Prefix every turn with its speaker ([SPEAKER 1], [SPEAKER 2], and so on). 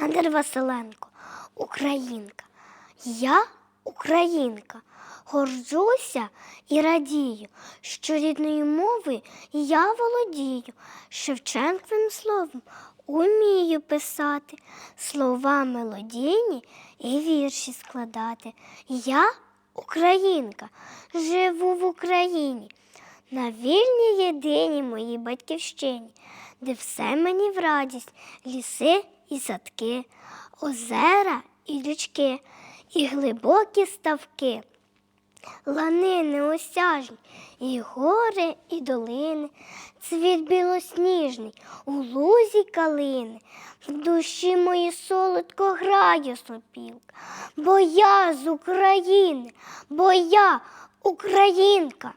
[SPEAKER 1] Олександр Василенко, українка. Я українка. Горджуся і радію, що рідною мовою я володію. Шевченковим словом умію писати, слова мелодійні і вірші складати. Я українка, живу в Україні, на вільній єдиній моїй батьківщині, де все мені в радість, ліси і садки, озера і річки, і глибокі ставки. Лани неосяжні, і гори, і долини, цвіт білосніжний, у лузі калини, в душі мої солодко грає сопілка, бо я з України, бо я українка.